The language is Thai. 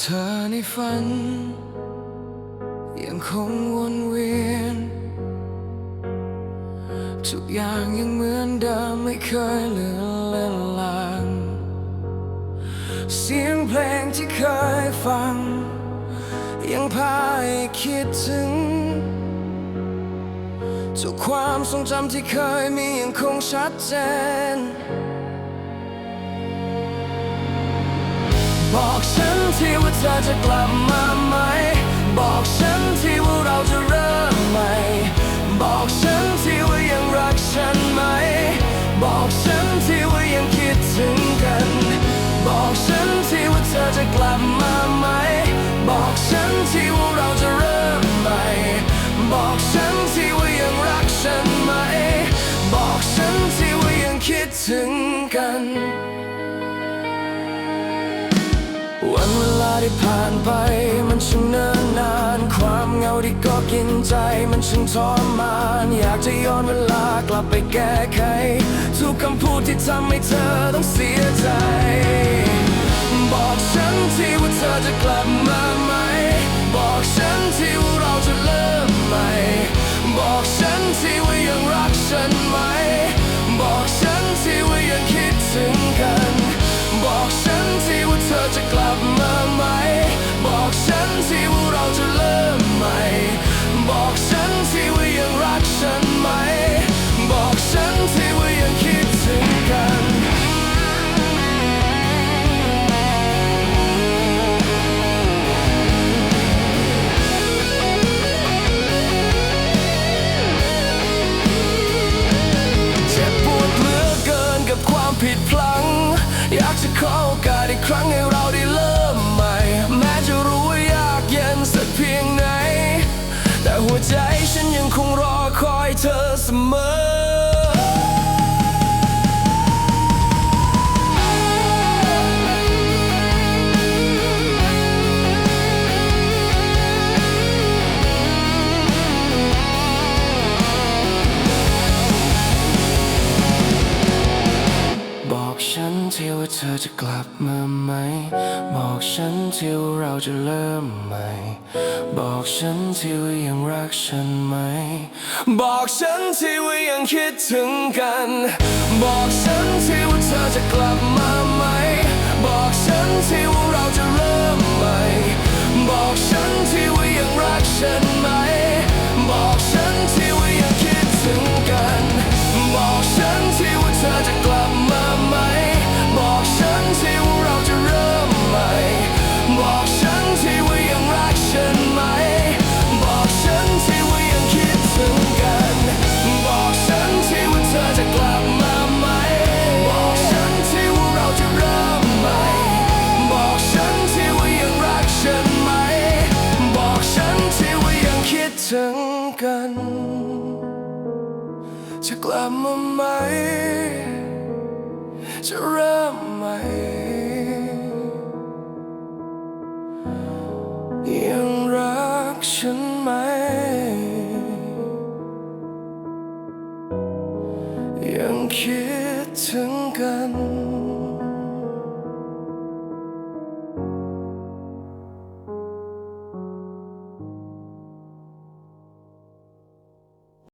เธอในฝัน ยังคงวนเวียน ทุกอย่างยังเหมือนเดิมไม่เคยเลือนเลือนลางเสียงเพลงที่เคยฟัง ยังพาให้คิดถึง ทุกความทรงจำที่เคยมียังคงชัดเจน บอกฉันทีว่าเธอจะกลับมาไหม บอกฉันทีว่าเราจะเริ่มใหม่ บอกฉันทีว่ายังรักฉันไหม บอกฉันทีว่ายังคิดถึงกัน บอกฉันทีว่าเธอจะกลับมาไหม บอกฉันทีว่าเราจะเริ่มใหม่ บอกฉันทีว่ายังรักฉันไหม บอกฉันทีว่ายังคิดถึงกันวัน เหงาที่ก็กินใจมันช่างทรมาน อยากจะย้อนเวลากลับไปแก้ไข ทุกคำพูดที่ทำให้เธอต้องเสียใจ บอกฉันที่ว่าเธอจะกลับมาไหม บอกฉันที่ว่าเรา รั้งให้เราได้เริ่มใหม่ แม้จะรู้ว่ายากเย็นสักเพียงไหน แต่หัวใจฉันยังคงรอคอยเธอเสมอ กลับมาไหม บอกฉันทีว่าเราจะเริ่มใหม่ บอกฉันทีว่ายังรักฉันไหม บอกฉันทีว่ายังคิดถึงกัน บอกฉันทีว่าเธอจะกลับมาไหม กลับมาไหม จะเริ่มใหม่ยังรักฉันไหม ยังคิดถึงกัน